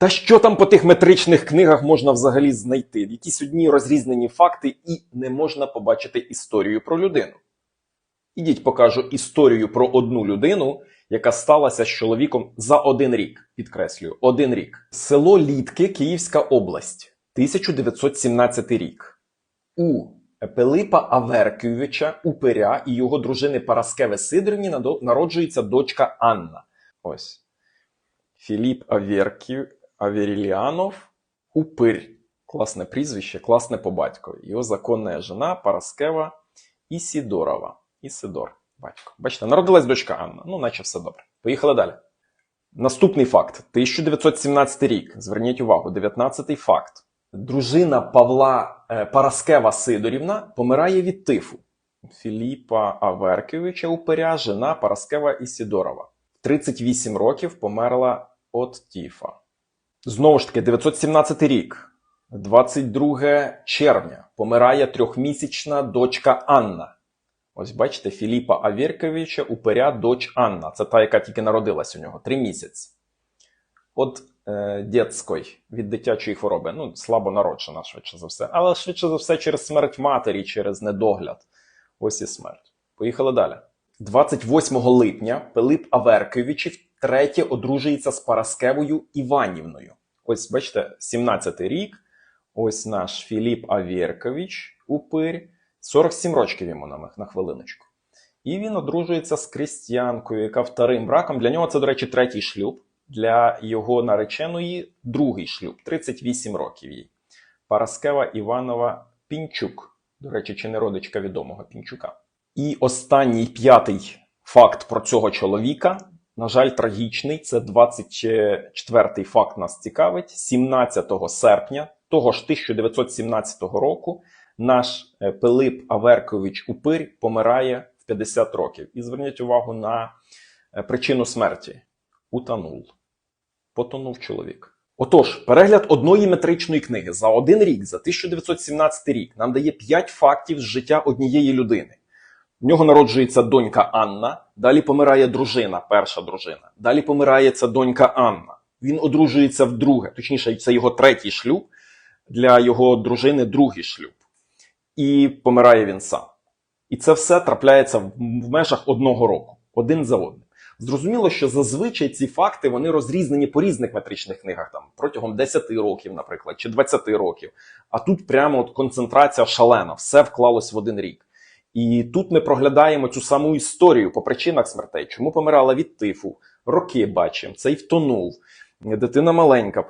Та що там по тих метричних книгах можна взагалі знайти? Якісь одні розрізнені факти, і не можна побачити історію про людину. Ідіть покажу історію про одну людину, яка сталася з чоловіком за один рік. Підкреслюю, один рік. Село Літки, Київська область, 1917 рік. У Пилипа Аверкійовича Упиря і його дружини Параскеви Сидорівні народжується дочка Анна. Ось. Філіп Аверків, Аверіліанов Упир. Класне прізвище, класне по батькові. Його законна жена Параскева Ісідорова. Ісидор, батько. Бачите, народилась дочка Анна. Ну, наче все добре. Поїхали далі. Наступний факт: 1917 рік. Зверніть увагу, 19-й факт. Дружина Павла е, Параскева Сидорівна помирає від тифу. Філіпа Аверківича Упиря, жена Параскева Ісідорова. В 38 років померла від тіфа. Знову ж таки, 917 рік, 22 червня, помирає трьохмісячна дочка Анна. Ось бачите, Філіпа Авірковича Упиря, доч Анна. Це та, яка тільки народилась у нього, три місяці. От е, дєцької, від дитячої хвороби. Ну, слабо народжена, швидше за все. Але швидше за все через смерть матері, через недогляд. Ось і смерть. Поїхали далі. 28 липня Пилип Аверкович втретє одружується з Параскевою Іванівною. Ось, бачите, 17-й рік. Ось наш Філіп Аверкович Упир. 47 років йому на, на хвилиночку. І він одружується з крістянкою, яка вторим браком. Для нього це, до речі, третій шлюб. Для його нареченої другий шлюб 38 років їй. Параскева Іванова Пінчук. До речі, чи не родичка відомого Пінчука. І останній п'ятий факт про цього чоловіка. На жаль, трагічний. Це 24-й факт нас цікавить. 17 серпня того ж 1917 року наш е, Пилип Аверкович Упир помирає в 50 років. І зверніть увагу на е, причину смерті. Утонув. Потонув чоловік. Отож, перегляд одної метричної книги за один рік, за 1917 рік, нам дає 5 фактів з життя однієї людини. В нього народжується донька Анна, далі помирає дружина, перша дружина. Далі помирає ця донька Анна. Він одружується вдруге, точніше, це його третій шлюб, для його дружини другий шлюб. І помирає він сам. І це все трапляється в межах одного року, один за одним. Зрозуміло, що зазвичай ці факти вони розрізнені по різних метричних книгах, там протягом 10 років, наприклад, чи 20 років. А тут прямо от концентрація шалена, все вклалось в один рік. І тут ми проглядаємо цю саму історію по причинах смертей, чому помирала від тифу, роки бачимо, цей втонув, дитина маленька